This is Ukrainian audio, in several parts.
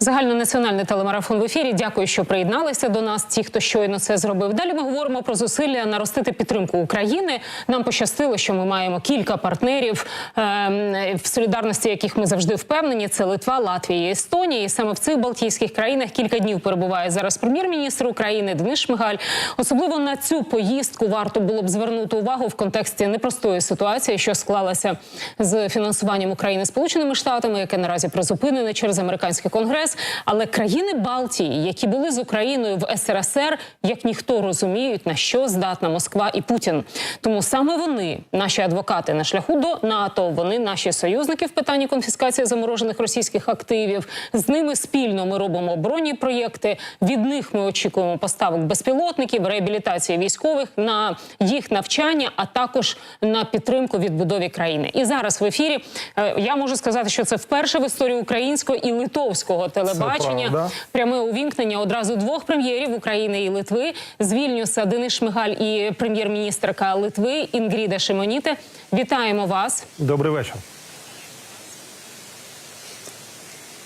Загальнонаціональний телемарафон в ефірі. Дякую, що приєдналися до нас. Ті, хто щойно це зробив. Далі ми говоримо про зусилля наростити підтримку України. Нам пощастило, що ми маємо кілька партнерів ем, в солідарності, яких ми завжди впевнені. Це Литва, Латвія і Естонія. І саме в цих Балтійських країнах кілька днів перебуває зараз прем'єр-міністр України Денис Шмигаль. Особливо на цю поїздку варто було б звернути увагу в контексті непростої ситуації, що склалася з фінансуванням України Сполученими Штатами, яке наразі призупинене через американський конгрес. Але країни Балтії, які були з Україною в СРСР, як ніхто розуміють, на що здатна Москва і Путін. Тому саме вони, наші адвокати на шляху до НАТО, вони наші союзники в питанні конфіскації заморожених російських активів. З ними спільно ми робимо оборонні проєкти. Від них ми очікуємо поставок безпілотників, реабілітації військових на їх навчання, а також на підтримку відбудові країни. І зараз в ефірі е, я можу сказати, що це вперше в історії українського і литовського телебачення правда. пряме увімкнення одразу двох прем'єрів України і Литви Звільнюся Денис Шмигаль і прем'єр-міністрка Литви Інгріда Шимоніте. Вітаємо вас. Добрий вечір.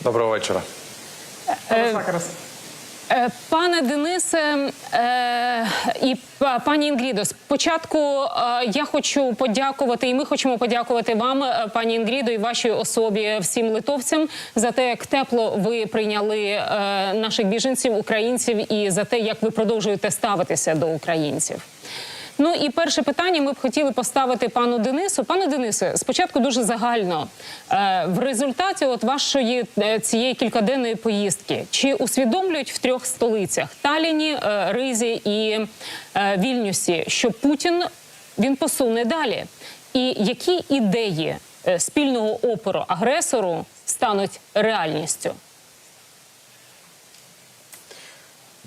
Доброго вечора. Е, Пане Денисе е, і пані Інгрідо, спочатку е, я хочу подякувати, і ми хочемо подякувати вам, е, пані Інгрідо, і вашій особі, всім литовцям за те, як тепло ви прийняли е, наших біженців, українців, і за те, як ви продовжуєте ставитися до українців. Ну і перше питання ми б хотіли поставити пану Денису. Пане Денисе, спочатку дуже загально. Е, в результаті от вашої е, цієї кількаденної поїздки чи усвідомлюють в трьох столицях Таліні, е, Ризі і Вільнюсі, що Путін він посуне далі? І які ідеї спільного опору агресору стануть реальністю?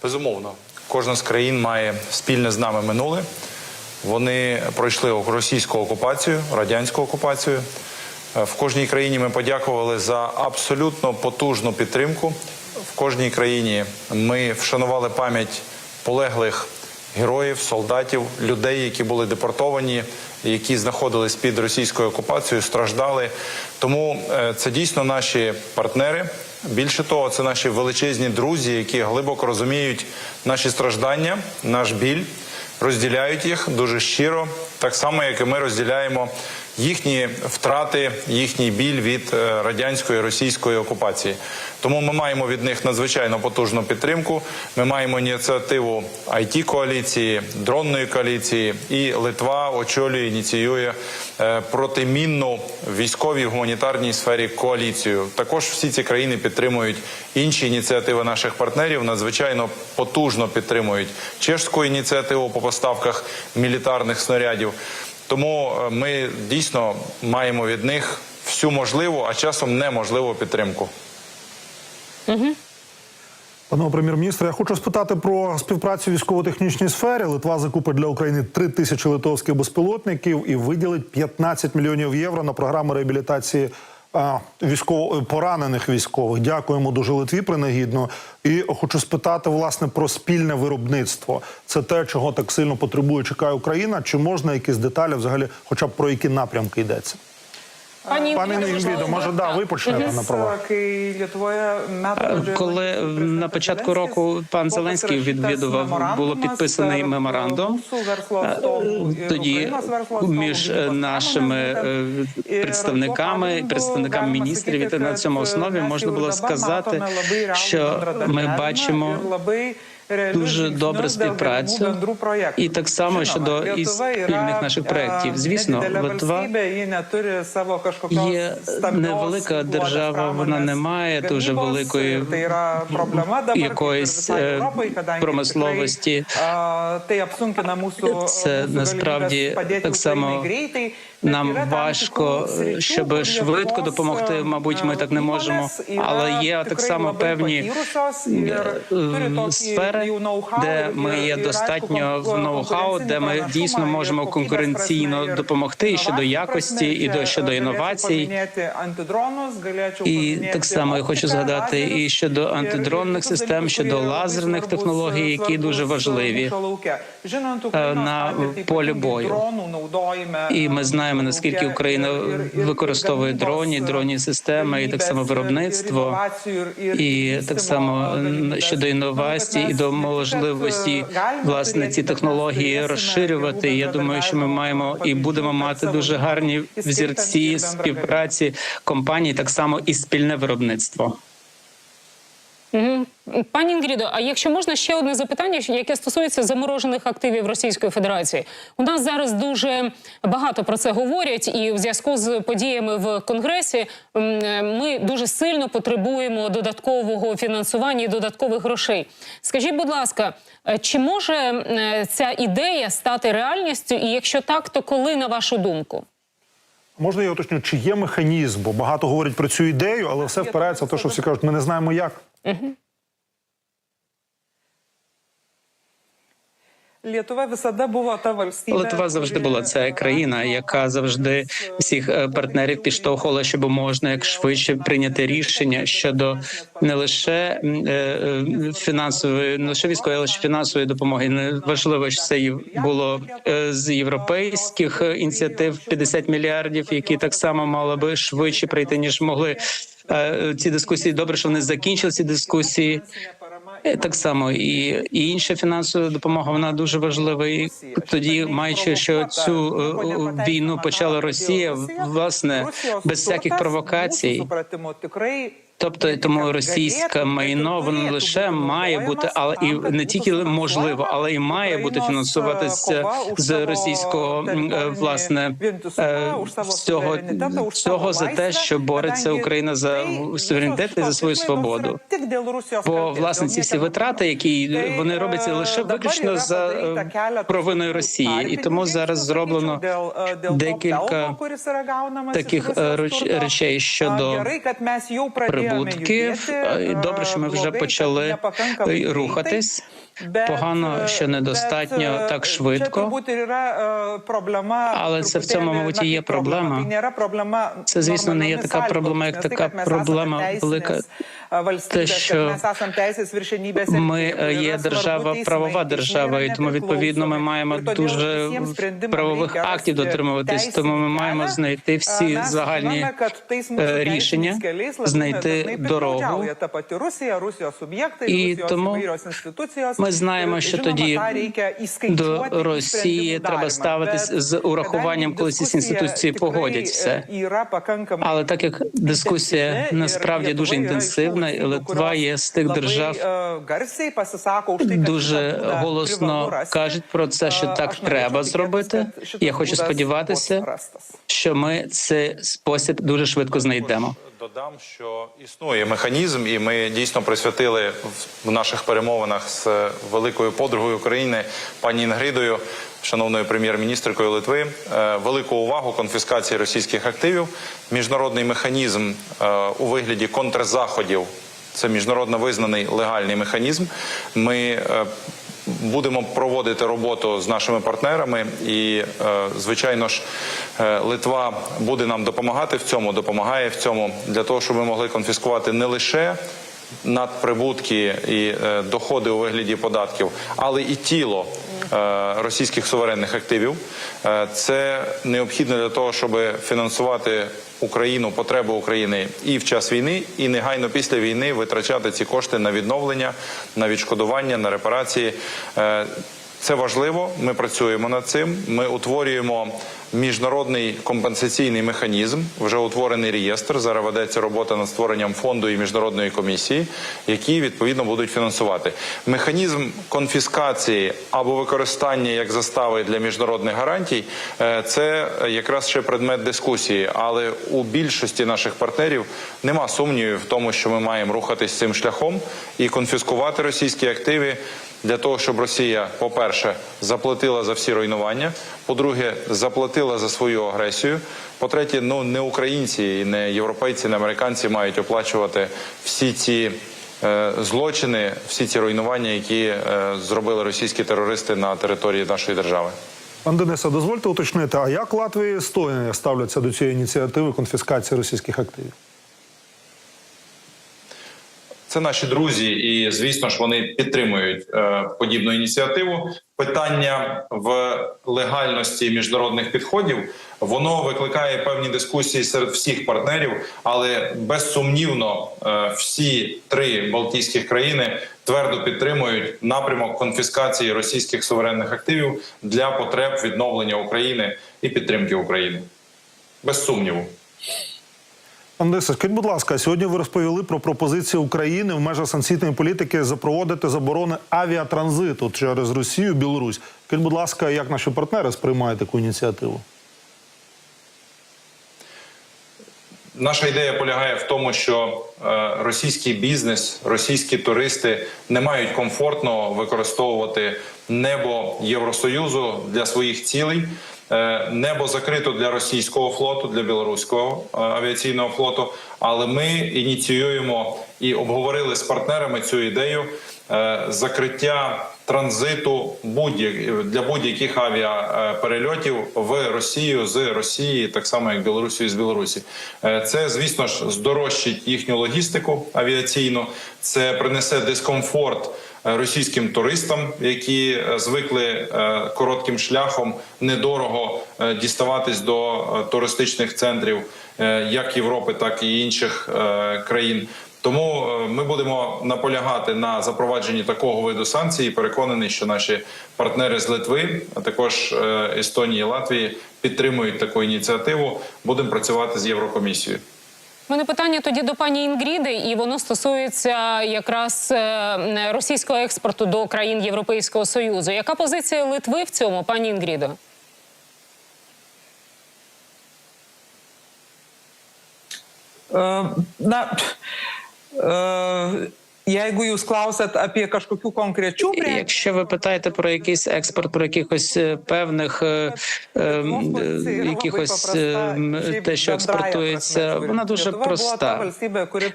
Безумовно, кожна з країн має спільне з нами минуле. Вони пройшли російську окупацію, радянську окупацію. Е, В кожній країні ми подякували за абсолютно потужну підтримку. В кожній країні ми вшанували пам'ять полеглих героїв, солдатів, людей, які були депортовані, які знаходились під російською окупацією, страждали. Тому е, це дійсно наші партнери. Більше того, це наші величезні друзі, які глибоко розуміють наші страждання, наш біль, розділяють їх дуже щиро, так само, як і ми розділяємо їхні втрати, їхній біль від е, радянської російської окупації. Тому ми маємо від них надзвичайно потужну підтримку. Ми маємо ініціативу it коаліції, дронної коаліції, і Литва очолює, ініціює е, протимінну військовій гуманітарній сфері коаліцію. Також всі ці країни підтримують інші ініціативи наших партнерів. Надзвичайно потужно підтримують чешську ініціативу по поставках мілітарних снарядів. Тому е, ми дійсно маємо від них всю можливу, а часом неможливу підтримку. Пане прем'єр-міністре, я хочу спитати про співпрацю в військово-технічній сфері. Литва закупить для України 3 тисячі литовських безпілотників і виділить 15 мільйонів євро на програму реабілітації військово поранених військових. Дякуємо дуже Литві принагідно. І хочу спитати власне про спільне виробництво. Це те, чого так сильно потребує, чекає Україна. Чи можна якісь деталі, взагалі, хоча б про які напрямки йдеться? Пані Пане Інгрідо, Інгвідо, може, да, ви почнете на правах. Коли на початку року пан Зеленський відвідував, було підписаний меморандум. Тоді між е, нашими е, представниками, представниками міністрів, і на цьому основі можна було сказати, що ми бачимо дуже добру співпрацю і так само щодо і спільних наших проєктів. Звісно, Литва є невелика держава, вона не має дуже великої якоїсь е, промисловості. Це насправді так само Нам важко, щоб швидко допомогти. Мабуть, ми так не можемо. Але є так само певні е, сфери, де ми є достатньо в ноу-хау, де ми дійсно можемо конкуренційно допомогти і щодо якості, і до щодо інновацій. І так само я хочу згадати і щодо антидронних систем, щодо лазерних технологій, які дуже важливі е, на полі бою. І ми знаємо. Знаємо наскільки Україна використовує дроні, дронні системи і так само виробництво. І так само щодо інновацій і до можливості власне ці технології розширювати. Я думаю, що ми маємо і будемо мати дуже гарні взірці співпраці компаній, так само і спільне виробництво. Пані Інгрідо, а якщо можна ще одне запитання, яке стосується заморожених активів Російської Федерації, у нас зараз дуже багато про це говорять, і в зв'язку з подіями в Конгресі ми дуже сильно потребуємо додаткового фінансування і додаткових грошей. Скажіть, будь ласка, е, чи може е, ця ідея стати реальністю? І якщо так, то коли на вашу думку? Можна я уточню, чи є механізм? Бо багато говорять про цю ідею, але все впирається в те, що всі кажуть, ми не знаємо як. Литва Литва завжди була ця країна, яка завжди всіх е, партнерів підштовхувала, щоб можна як швидше прийняти рішення щодо не лише е, е, фінансової, не лише військової, але й фінансової допомоги. Не важливо, що це було е, з європейських е, ініціатив 50 мільярдів, які так само мали би швидше прийти, ніж могли. Е, Ці дискусії добре, що вони закінчили ці дискусії. Е, Так само і, і інша фінансова допомога вона дуже важлива. І тоді, маючи що цю е, війну почала Росія, власне, без всяких провокацій. Тобто тому російське майно воно не лише має бути, але і не тільки можливо, але і має бути фінансуватися з російського е, власне е, всього, всього за те, що бореться Україна за суверенітет і за свою свободу. Бо власне ці всі витрати, які вони робляться лише виключно за е, провиною Росії, і тому зараз зроблено декілька таких е, реч- речей щодо прибутків. Е, і Добре, що ми вже почали е, рухатись. Погано, що недостатньо так швидко. Але це в цьому, мабуть, і є проблема. Це, звісно, не є така проблема, як така проблема велика. Те, що ми е, є держава, правова держава, і тому відповідно ми маємо дуже правових актів дотримуватись. Тому ми маємо знайти всі загальні е, рішення, знайти дорогу. І тому ми знаємо, що тоді до Росії треба ставитись з урахуванням, коли ці інституції погодять все. Але так як дискусія насправді дуже інтенсивна, і Литва є з тих держав, дуже голосно кажуть про це, що так треба зробити. Я хочу сподіватися, що ми цей спосіб дуже швидко знайдемо. Додам, що існує механізм, і ми дійсно присвятили в- наших перемовинах з великою подругою України, пані Інгридою, шановною прем'єр-міністркою Литви, е, велику увагу конфіскації російських активів. Міжнародний механізм е, у вигляді контрзаходів. Це міжнародно визнаний легальний механізм. Ми е, будемо проводити роботу з нашими партнерами, і е, звичайно ж, е, Литва буде нам допомагати в цьому, допомагає в цьому для того, щоб ми могли конфіскувати не лише надприбутки і е, доходи у вигляді податків, але і тіло російських суверенних активів. Е, Це необхідно для того, щоб фінансувати Україну, потреби України і в час війни, і негайно після війни витрачати ці кошти на відновлення, на відшкодування, на репарації. Це важливо. Ми працюємо над цим. Ми утворюємо міжнародний компенсаційний механізм. Вже утворений реєстр. Зараз ведеться робота над створенням фонду і міжнародної комісії, які відповідно будуть фінансувати. Механізм конфіскації або використання як застави для міжнародних гарантій е, це якраз ще предмет дискусії. Але у більшості наших партнерів нема сумнівів в тому, що ми маємо рухатись цим шляхом і конфіскувати російські активи для того, щоб Росія, по-перше, заплатила за всі руйнування, по-друге, заплатила за свою агресію. По-третє, ну не українці, і не європейці, не американці мають оплачувати всі ці. е, Злочини, всі ці руйнування, які е, зробили російські терористи на території нашої держави. Пан Денисе, дозвольте уточнити, а як Латвія і Естонія ставляться до цієї ініціативи конфіскації російських активів? Це наші друзі, і звісно ж вони підтримують е, подібну ініціативу. Питання в легальності міжнародних підходів воно викликає певні дискусії серед всіх партнерів, але безсумнівно е, всі три Балтійських країни твердо підтримують напрямок конфіскації російських суверенних активів для потреб відновлення України і підтримки України. Без сумніву. Пан Дисе, скажіть, будь ласка, сьогодні ви розповіли про пропозицію України в межах санкційної політики запровадити заборони авіатранзиту через Росію, Білорусь. Скажіть, будь ласка, як наші партнери сприймають таку ініціативу? Наша ідея полягає в тому, що е, російський бізнес, російські туристи не мають комфортно використовувати небо Євросоюзу для своїх цілей. Е, Небо закрито для російського флоту, для білоруського е, авіаційного флоту. Але ми ініціюємо і обговорили з партнерами цю ідею закриття транзиту будь для будь-яких авіаперельотів в Росію з Росії, так само як Білорусію з Білорусі. Е, Це, звісно ж, здорожчить їхню логістику авіаційну. Це принесе дискомфорт е, російським туристам, які е, звикли е, коротким шляхом недорого е, діставатись до е, туристичних центрів е, як Європи, так і інших е, країн. Тому е, ми будемо наполягати на запровадженні такого виду санкцій. І Переконаний, що наші партнери з Литви, а також е, Естонії, Латвії підтримують таку ініціативу. Будемо працювати з Єврокомісією. У мене питання тоді до пані Інгріди, і воно стосується якраз е, російського експорту до країн Європейського союзу. Яка позиція Литви в цьому, пані Інгрідо? E, jeigu jūs klausėt apie kažkokių konkrečių prekių, Якщо ви питаєте про якийсь експорт, про якихось е, певних е, е, е, якихось е, те, що експортується, вона дуже проста.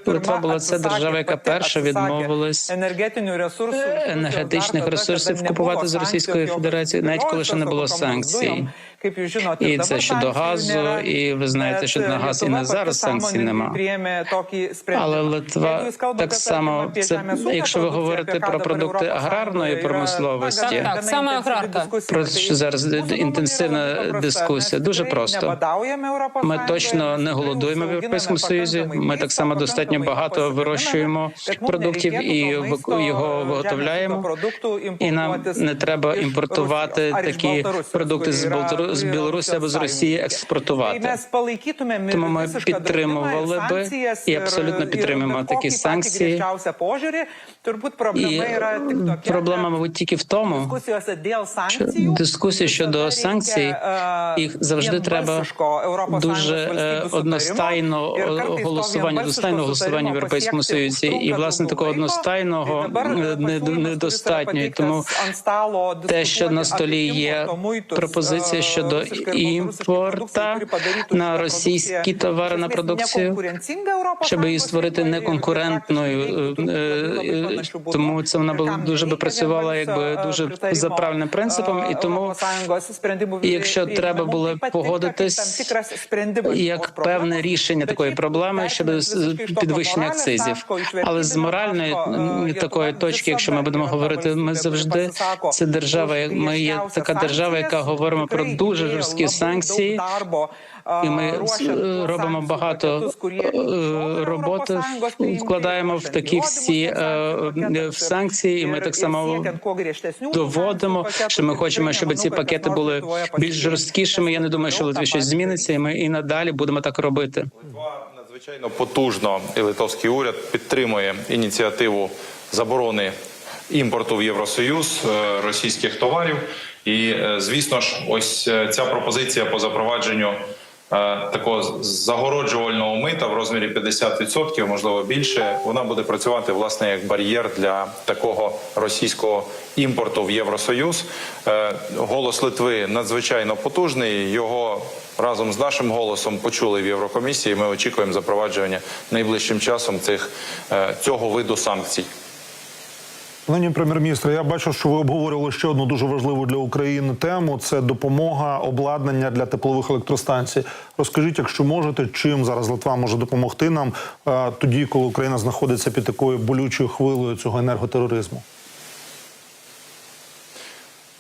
Литва була ця держава, яка перша відмовилась. Енергетичних ресурсів купувати з Російської Федерації, навіть коли ще не було санкцій. І це щодо газу, і ви знаєте, що на газ і не зараз санкцій нема. Але Литва так само це, якщо ви говорите про продукти аграрної промисловості, Так, саме аграрка. про що зараз інтенсивна дискусія. Дуже просто. Ми точно не голодуємо в європейському союзі. Ми так само достатньо багато вирощуємо продуктів і його виготовляємо. І нам не треба імпортувати такі продукти з Болгару- з Білорусі або з Росії експортувати. Тому ми підтримували би і абсолютно підтримуємо такі санкції. І проблема, мабуть, тільки в тому, що дискусії щодо санкцій їх завжди треба дуже е, одностайно голосування, одностайного голосування в Європейському Союзі. І власне такого одностайного е, не- недостатньо. І тому те, що на столі є пропозиція щодо імпорта на російські товари на продукцію, щоб її створити неконкурентною. е, е, е, Тому це вона була дуже би працювала, якби дуже за правильним принципом, і тому якщо треба було погодитись як певне рішення такої проблеми щодо підвищення акцизів, але з моральної такої точки, якщо ми будемо говорити, ми завжди це держава. Ми є така держава, яка говоримо про дуже жорсткі санкції. І ми е, робимо багато е, роботи, вкладаємо в такі всі е, е, в санкції, і ми так само доводимо, що ми хочемо, щоб ці пакети були більш жорсткішими. Я не думаю, що в Литві щось зміниться, і ми і надалі будемо так робити. Литва надзвичайно потужно і литовський уряд підтримує ініціативу заборони імпорту в Євросоюз е, російських товарів. І е, звісно ж, ось е, ця пропозиція по запровадженню. е, Такого загороджувального мита в розмірі 50%, можливо більше, вона буде працювати власне як бар'єр для такого російського імпорту в Євросоюз. Голос Литви надзвичайно потужний. Його разом з нашим голосом почули в Єврокомісії. Ми очікуємо запровадження найближчим часом цих цього виду санкцій. Нині прем'єр-міністр, я бачу, що ви обговорювали ще одну дуже важливу для України тему: це допомога обладнання для теплових електростанцій. Розкажіть, якщо можете, чим зараз Литва може допомогти нам е, тоді, коли Україна знаходиться під такою болючою хвилею цього енерготероризму?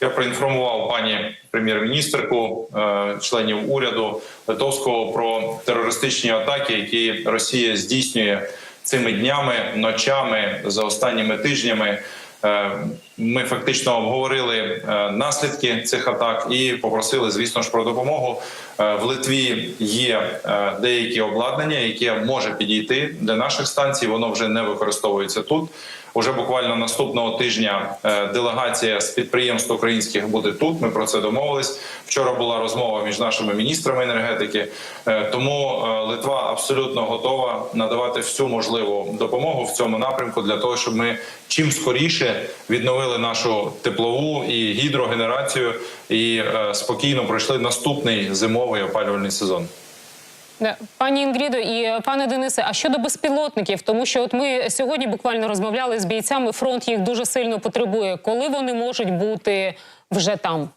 Я проінформував пані прем'єр-міністерку, е, членів уряду Литовського про терористичні атаки, які Росія здійснює цими днями, ночами за останніми тижнями. Е, Ми фактично обговорили е, наслідки цих атак і попросили, звісно ж, про допомогу. Е, В Литві є деякі обладнання, яке може підійти для наших станцій. Воно вже не використовується тут. Уже буквально наступного тижня е, делегація з підприємств українських буде тут. Ми про це домовились. Вчора була розмова між нашими міністрами енергетики. Е, Тому е, Литва абсолютно готова надавати всю можливу допомогу в цьому напрямку для того, щоб ми чим скоріше відновили нашу теплову і гідрогенерацію і спокійно пройшли наступний зимовий опалювальний сезон. Да. Пані Інгрідо і пане Денисе, а щодо безпілотників, тому що от ми сьогодні буквально розмовляли з бійцями. Фронт їх дуже сильно потребує. Коли вони можуть бути вже там?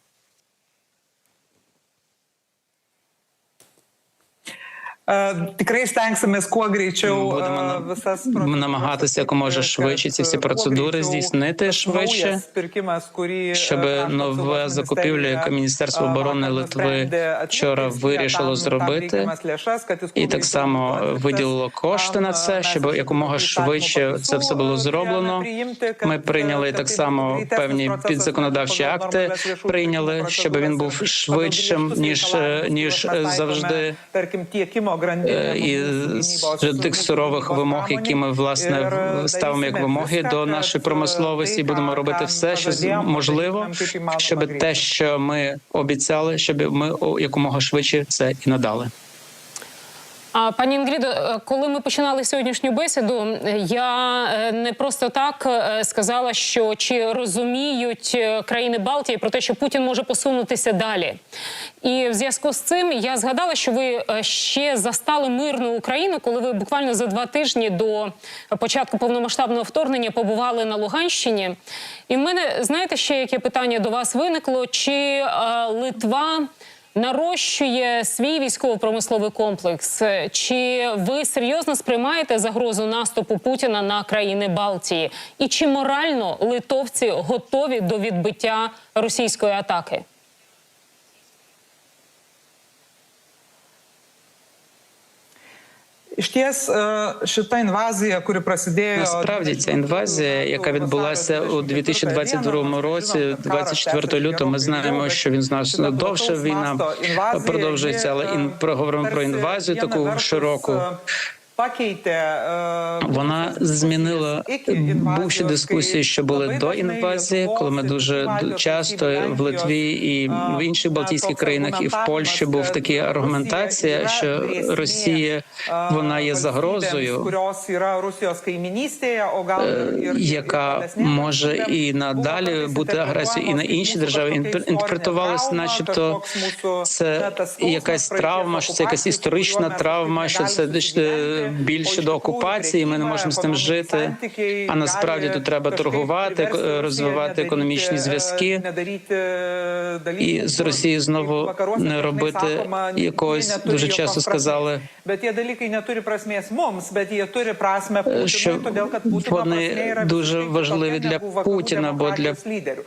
Tikrai stengsimės kuo greičiau е, на- намагатися якомога швидше ці всі процедури здійснити швидше, щоб нове закупівля, яке Міністерство оборони Литви вчора вирішило зробити, і так само виділило кошти на це, щоб якомога швидше це все було зроблено. Ми прийняли так само певні підзаконодавчі акти. Прийняли, щоб він був швидшим ніж ніж завжди. Е, і з тих сурових вимог, які ми власне ставимо як вимоги до нашої промисловості, будемо робити все, що можливо, щоб те, що ми обіцяли, щоб ми якомога швидше це і надали. А пані Інгрідо, е, коли ми починали сьогоднішню бесіду, я е, не просто так е, сказала, що чи розуміють країни Балтії про те, що Путін може посунутися далі. І в зв'язку з цим я згадала, що ви ще застали мирну Україну, коли ви буквально за два тижні до початку повномасштабного вторгнення побували на Луганщині. І в мене знаєте ще яке питання до вас виникло? Чи Литва? Нарощує свій військово-промисловий комплекс. Чи ви серйозно сприймаєте загрозу наступу Путіна на країни Балтії? І чи морально литовці готові до відбиття російської атаки? Išties e, šita invazija, kuri prasidėjo Насправді ця інвазія, яка відбулася у 2022 році, 24 лютого, ми знаємо, що він значно довше війна продовжується, але ін проговоримо про інвазію таку широку. Вона змінила бувші дискусії, що були до інвазії, коли ми дуже часто в Литві і в інших Балтійських країнах, і в Польщі був така аргументація, що Росія вона є загрозою, е, яка може і надалі бути агресією, і на інші держави. Інтер- інтерпретувалось, начебто це якась травма, що це якась історична травма, що це е, більше до окупації. Ми не можемо з тим жити. А насправді тут треба торгувати, розвивати економічні зв'язки. І з Росією знову не робити якогось дуже часто сказали, що вони дуже важливі для Путіна, бо для.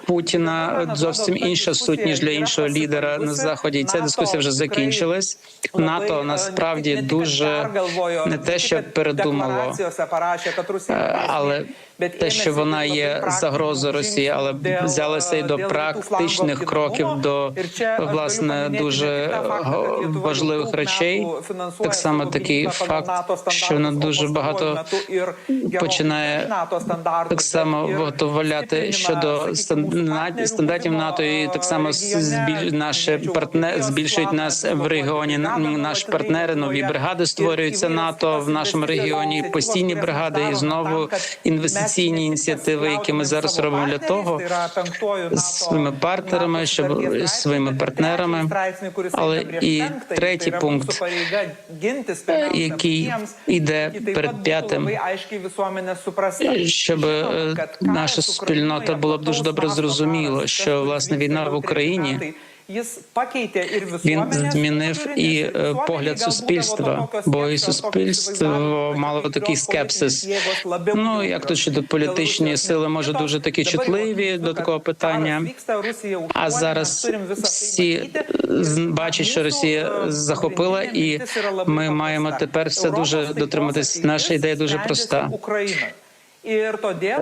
Путіна зовсім інша суть ніж для іншого лідера на заході. І ця дискусія вже закінчилась. НАТО насправді дуже не те, що тільки передумало. Е, Але те, що вона є загрозою Росії, але žingsnių взялися dėl- до практичних кроків, до galiu власне дуже Lietuva важливих речей. Так само такий факт, що вона дуже багато починає так само виготовляти щодо стандартів НАТО, і так само збіль наші Vokietijos збільшують нас в регіоні. brigada Наші партнери, нові бригади створюються НАТО в нашому регіоні. Постійні бригади і знову інвестиційні mes ініціативи, які ми зараз робимо для того, своїми партнерами, щоб своїми партнерами. Але і третій пункт, який іде перед п'ятим, щоб е, наша спільнота була б дуже добре зрозуміло, що власне війна в Україні Він змінив і е, погляд суспільства, бо і суспільство мало такий скепсис. Ну як тут щодо політичні сили, може дуже такі чутливі до такого питання. А зараз всі бачать, що Росія захопила, і ми маємо тепер все дуже дотриматись. Наша ідея дуже проста.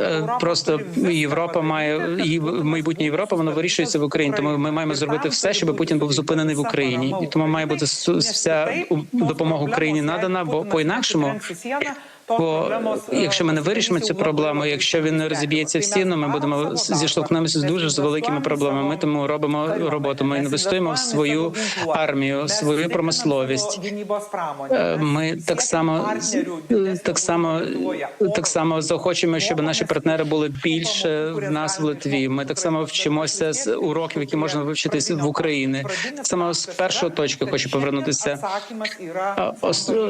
Е, Просто Європа має і майбутнє Європа, воно вирішується в Україні. Тому ми маємо зробити все, щоб Путін був зупинений в Україні. І тому має бути вся допомога Україні надана, бо по інакшому. Бо якщо ми не вирішимо цю проблему, якщо він не розіб'ється в стіну, ми будемо зіштовхнемося з дуже з великими проблемами. Ми тому робимо роботу. Ми інвестуємо в свою армію, свою промисловість. Е, Ми так само так само так само захочемо, щоб наші партнери були більше в нас в Литві. Ми так само вчимося з уроків, які можна вивчитись в Україні. Так само з першої точки хочу повернутися.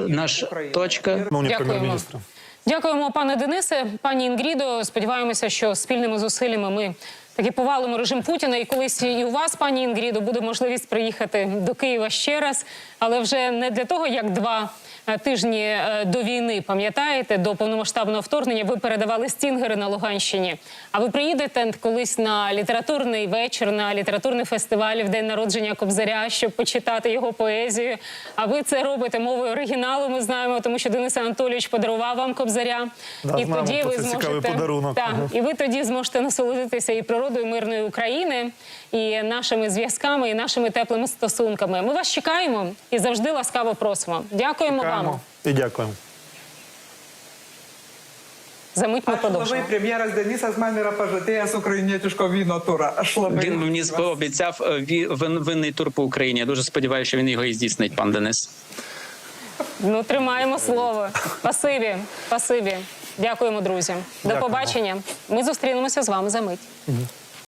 Наш точка Шановні Дякуємо. Дякуємо, пане Денисе. Пані Інгрідо. Сподіваємося, що спільними зусиллями ми таки повалимо режим Путіна. І колись і у вас, пані Інгрідо, буде можливість приїхати до Києва ще раз, але вже не для того, як два. Е, Тижні е, до війни, пам'ятаєте, до повномасштабного вторгнення ви передавали стінгери на Луганщині. А ви приїдете колись на літературний вечір, на літературний фестиваль в день народження Кобзаря, щоб почитати його поезію. А ви це робите мовою оригіналу. Ми знаємо, тому що Денис Анатолійович подарував вам Кобзаря. Да, і знаємо тоді ви це зможете подарунок. Так, Ага. і ви тоді зможете насолодитися і природою мирної України, і нашими зв'язками, і нашими теплими стосунками. Ми вас чекаємо і завжди ласкаво просимо. Дякуємо вам. Чекаємо і дякуємо. За мить ми labai продовжимо. premjeras Denisas man yra pažadėjęs ukrainietiško vyno turą. Aš labai він мені обіцяв е, винний тур по Україні. Я дуже сподіваюся, що він його і здійснить, пан Денис. Ну, тримаємо слово. Спасибі, спасибі. Дякуємо, друзі. До Дякуємо. побачення. Ми зустрінемося з вами за мить.